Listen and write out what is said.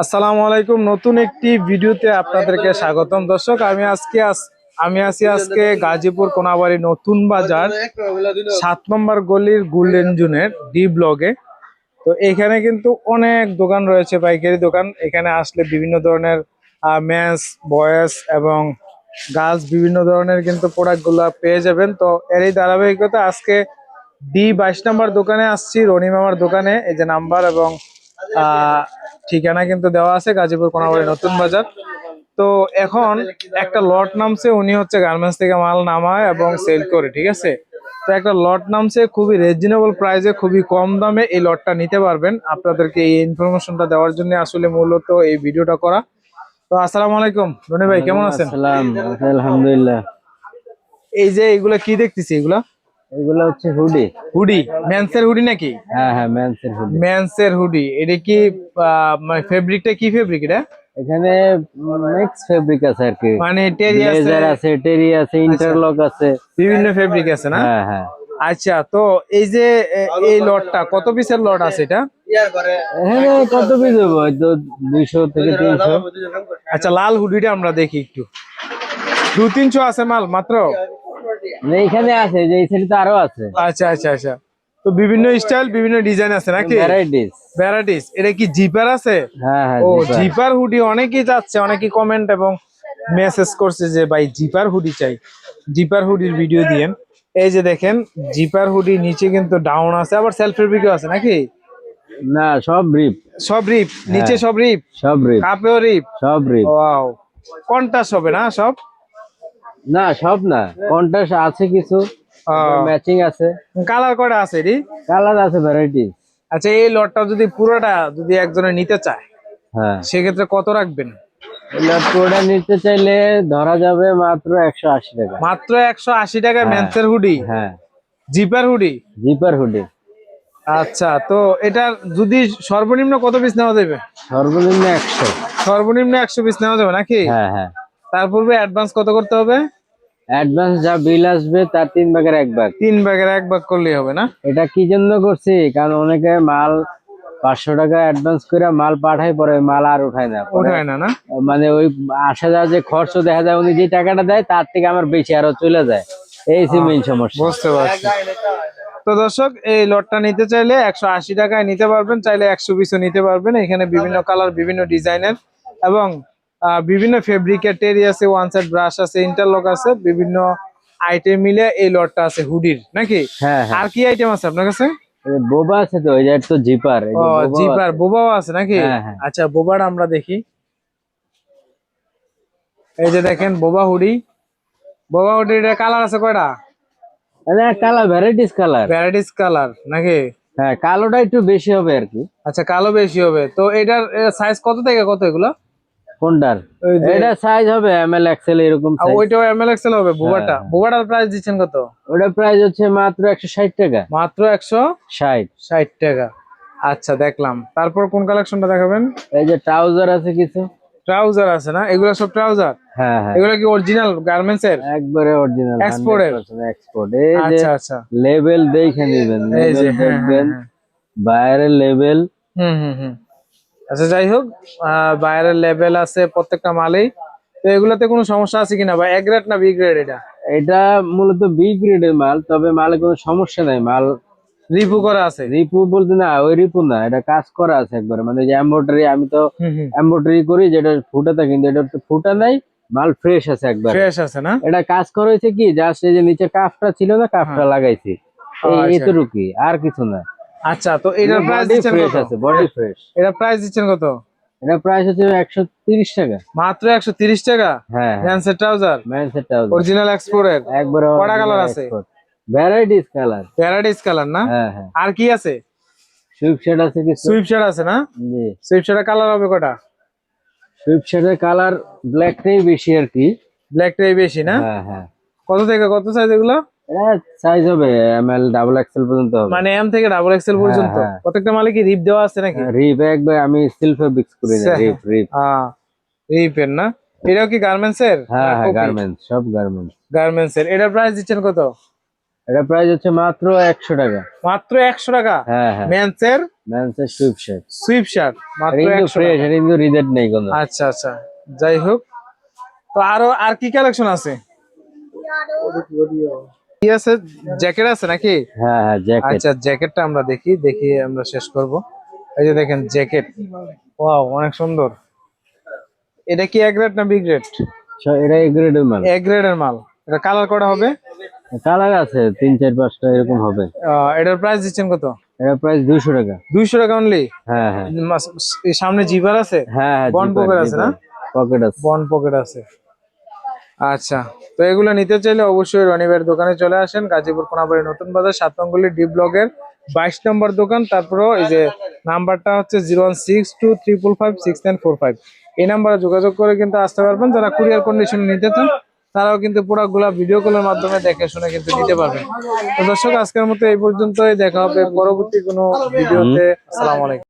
আসসালামু আলাইকুম। নতুন একটি ভিডিওতে আপনাদেরকে স্বাগতম। দর্শক, আমি আজকে আমি আছি আজকে গাজীপুর কোনাবাড়ি নতুন বাজার, সাত নম্বর গলির গোল্ডেন জুনের ডি ব্লগে তো এখানে কিন্তু অনেক দোকান রয়েছে, পাইকারি দোকান। এখানে আসলে বিভিন্ন ধরনের মেন্স বয়েস এবং গার্লস বিভিন্ন ধরনের কিন্তু প্রোডাক্টগুলো পেয়ে যাবেন। তো এর এই ধারাবাহিকতা আজকে ডি বাইশ নাম্বার দোকানে আসছি, রনি মামার দোকানে। এই যে নাম্বার এবং ঠিকানা কিন্তু দেওয়া আছে গাজীপুর কোনাবাড়ি নতুন বাজার। তো এখন একটা লট নামছে উনি হচ্ছে গার্মেন্টস থেকে মাল নামায় এবং সেল করে ঠিক আছে? তো একটা লট নামছে খুবই রিজনেবল প্রাইসে খুবই কম দামে এই লটটা নিতে পারবেন। আপনাদেরকে এই ইনফরমেশনটা দেওয়ার জন্য আসলে মূলত এই ভিডিওটা করা। তো আসসালামু আলাইকুম রনি ভাই কেমন আছেন? আলহামদুলিল্লাহ। এই যে এগুলা কি দেখতেছি এগুলা? এগুলো হচ্ছে হুডি। হুডি? মেন্সের হুডি নাকি? হ্যাঁ হ্যাঁ ম্যানসের হুডি। মেন্সের হুডি। এটা কি মানে ফেব্রিকটা কি ফেব্রিক এটা? এখানে মিক্স ফেব্রিক আছে আর কি। মানে টেরি আছে? ব্লেজার আছে টেরি আছে ইন্টারলক আছে। বিভিন্ন ফেব্রিক আছে না? হ্যাঁ হ্যাঁ। আচ্ছা তো এই যে এই লটটা কত পিসের লট আছে এটা? এখানে কত পিস হবে হয়তো দুইশো থেকে তিনশো। আচ্ছা লাল হুডিটা আমরা দেখি একটু। দু তিনশো আছে মাল মাত্র? এইখানে আছে যে এই সাইডে তো আরও আছে। আচ্ছা আচ্ছা আচ্ছা। তো বিভিন্ন স্টাইল বিভিন্ন ডিজাইন আছে নাকি? ভ্যারাইটিস ভ্যারাইটিস এটা কি জিপার আছে? হ্যাঁ হ্যাঁ ও জিপার। হুডি অনেকেই যাচ্ছে অনেকেই কমেন্ট এবং মেসেজ করছে যে ভাই জিপার হুডি চাই। জিপার হুডির ভিডিও দিয়েন। এই যে দেখেন জিপার হুডি নিচে কিন্তু ডাউন আছে আবার সেলফ ফেব্রিকও আছে নাকি? না সব রিপ সব রিপ হ্যাঁ। নিচে সব রিপ সব রিপ কাপেও রিপ সব রিপ ওয়াও কন্টাস হবে না সব? না সব না। কন্ট্রাস্ট আছে কিছু ম্যাচিং আছে। কালার কয়টা আছে রি কালার আছে ভ্যারাইটি আচ্ছা এই লটটা যদি পুরোটা যদি একজনে নিতে চায় হ্যাঁ। সেক্ষেত্রে কত রাখবেন? পুরোটা নিতে চাইলে ধরা যাবে মাত্র একশো আশি টাকা। মাত্র একশো আশি টাকা মেন্সের হুডি হ্যাঁ। জিপার হুডি জিপার হুডি আচ্ছা তো এটার যদি সর্বনিম্ন কত পিস নেওয়া যাবে? সর্বনিম্ন একশো। সর্বনিম্ন একশো পিস নেওয়া যাবে নাকি? হ্যাঁ হ্যাঁ। তার পূর্বে অ্যাডভান্স কত করতে হবে? অ্যাডভান্স যা বিল আসবে তার তিন ভাগের এক ভাগ। তিন ভাগের এক ভাগ করলেই হবে না? এটা কি জন্য করছি? কারণ অনেকে মাল পাঁচশো টাকা অ্যাডভান্স করে মাল পাঠায় পরে মাল আর উঠায় না। ওঠায় না না? মানে ওই আসা যাওয়া যে খরচ দেখা যায় উনি যে টাকাটা দেয় তার থেকে আমার বেশি আরও চলে যায়। এই মেইন সমস্যা। বুঝতে পারছি। তো দর্শক এই লটটা নিতে চাইলে একশো আশি টাকায় নিতে পারবেন চাইলে একশো পিসও নিতে পারবেন। এখানে বিভিন্ন কালার বিভিন্ন ডিজাইনের এবং বিভিন্ন ফেব্রিকের টেরি আছে ওয়ান সাইড ব্রাশ আছে ইন্টারলক আছে বিভিন্ন আইটেম মিলে এই লটটা আছে হুডির নাকি? হ্যাঁ হ্যাঁ। আর কি আইটেম আছে আপনার কাছে? বোবা আছে তো যে তো জিপার জিপার বোবাও আছে নাকি? হ্যাঁ। আচ্ছা বোবাটা আমরা দেখি। এই যে দেখেন বোবা হুডি বোবা হুডির কালার আছে কয়টা? Colour varieties colour varieties colour নাকি? হ্যাঁ কালোটা একটু বেশি হবে আর কি। আচ্ছা কালো বেশি হবে। তো এটার সাইজ কত থেকে কত এগুলো? কোনটার এটা সাইজ হবে এম এল এক্সেল এরকম size। ওইটাও এম এল এক্সেল হবে বোবাটা। হ্যাঁ। বোবাটার প্রাইস দিচ্ছেন কত? ওটা প্রাইস হচ্ছে মাত্র একশো ষাট টাকা। মাত্র একশো ষাট। ষাট। টাকা। আচ্ছা দেখলাম। তারপর কোন কালেকশনটা দেখাবেন? এই যে ট্রাউজার আছে কিছু। ট্রাউজার আছে না? এগুলো সব ট্রাউজার হ্যাঁ হ্যাঁ। এগুলো কি অরিজিনাল গার্মেন্টস এর? একবারে অরিজিনাল এর? এক্সপোর্ট এই যে আচ্ছা আচ্ছা। লেভেল দেখে নেবেন এই যে হ্যাঁ, দেখবেন। বাইরের লেভেল হুম হুম হুম। আচ্ছা যাই হোক বাইরের লেভেল আছে প্রত্যেকটা মালেই। তো এগুলাতে কোনো সমস্যা আছে কিনা বা এ গ্রেড না বি গ্রেড এটা? এটা মূলত বি গ্রেডের মাল তবে মালে কোনো সমস্যা নাই। মাল রিপু করা আছে? রিপু বলতে না ওই রিপু না এটা কাজ করা আছে একবারে। মানে যে এমব্রয়ডারি আমি তো এমব্রয়ডারি করি যেটা ফুটাতে কিন্তু এটা তো ফুটা নাই মাল ফ্রেশ আছে একবার। ফ্রেশ আছে না? এটা কাজ করা হয়েছে কি জাস্ট এই যে নিচে কাফটা ছিল না কাফটা লাগাইছি। এই আচ্ছা। এতটুকুই আর কিছু না। আচ্ছা তো এটার প্রাইস দিচ্ছেন কত? আছে বডি ফ্রেশ এটা প্রাইস দিচ্ছেন কত? এটা প্রাইস হচ্ছে একশো তিরিশ টাকা। মাত্র একশো তিরিশ টাকা? হ্যাঁ ম্যানসের ট্রাউজার ম্যানসেট ট্রাউজার অরিজিনাল এক্সপোর্টের একবার কটা colour আছে? ভ্যারাইটিস কালার প্যারাডাইস কালার না? হ্যাঁ হ্যাঁ। আর কি আছে? সুইপ শেড আছে কি সুইপ শার্ট আছে না? জি। সুইপ কালার হবে কটা? সুইপ শেডের কালার ব্ল্যাকটাই বেশি আর কি। ব্ল্যাকটাই বেশি না? হ্যাঁ হ্যাঁ। কত থেকে? কত সাইজ এগুলো? এটা সাইজ হবে এম এল ডাবল এক্সেল পর্যন্ত হবে। মানে এম থেকে ডাবল এক্সেল পর্যন্ত? হ্যাঁ। প্রত্যেকটা মালে কি রিপ দেওয়া আছে নাকি? রিপ একবার আমি করি হ্যাঁ রিপের না? এটাও কি গার্মেন্টস এর? হ্যাঁ হ্যাঁ গার্মেন্টস সব গার্মেন্টস গার্মেন্টস এর। এটার প্রাইস দিচ্ছেন কত? এটা প্রাইস হচ্ছে মাত্র একশো টাকা। মাত্র একশো টাকা? হ্যাঁ হ্যাঁ। মেন্স এর? ম্যানসের সুইপ শার্ট সুইপ শার্ট মাত্র এটা কিন্তু একশো ফ্রেশ এটা কিন্তু রিজেক্ট নেই কোনো। আচ্ছা আচ্ছা। যাই হোক। তো আরও আর কি কালেকশন আছে? কি আছে? জ্যাকেট আছে নাকি? হ্যাঁ হ্যাঁ জ্যাকেট। আচ্ছা জ্যাকেটটা আমরা দেখি দেখি আমরা শেষ করব। এই যে দেখেন জ্যাকেট। ওয়াও অনেক সুন্দর। এটা কি এক গ্রেড না বি গ্রেড এটা এ গ্রেডের মাল। এ গ্রেডের মাল। এটা কালার করা হবে? কালার আছে তিন চার পাঁচটা এরকম হবে। এটার প্রাইস দিচ্ছেন কত? এটা প্রাইস দুইশো টাকা। দুইশো টাকা অনলি হ্যাঁ হ্যাঁ। সামনে জিপার আছে? হ্যাঁ হ্যাঁ বন পকেট আছে না? পকেট আছে। বন পকেট আছে। আচ্ছা তো এগুলো নিতে চাইলে অবশ্যই রনিবের দোকানে চলে আসেন, গাজীপুর কোনাবাড়ি নতুন বাজার, সাত নম্বরলি ডি ব্লকের বাইশ নম্বর দোকান। তারপরে এই যে নাম্বারটা হচ্ছে zero one six two triple five, six nine four five. এই নাম্বারে যোগাযোগ করে কিন্তু আসতে পারবেন। যারা কুরিয়ার কন্ডিশনে নিতে চান, তারাও কিন্তু প্রোডাক্টগুলো ভিডিও কলের মাধ্যমে দেখে শুনে কিন্তু নিতে পারবেন। তো দর্শক, আজকের মতো এই পর্যন্তই। দেখা হবে পরবর্তী কোনো ভিডিওতে। আসসালামু আলাইকুম।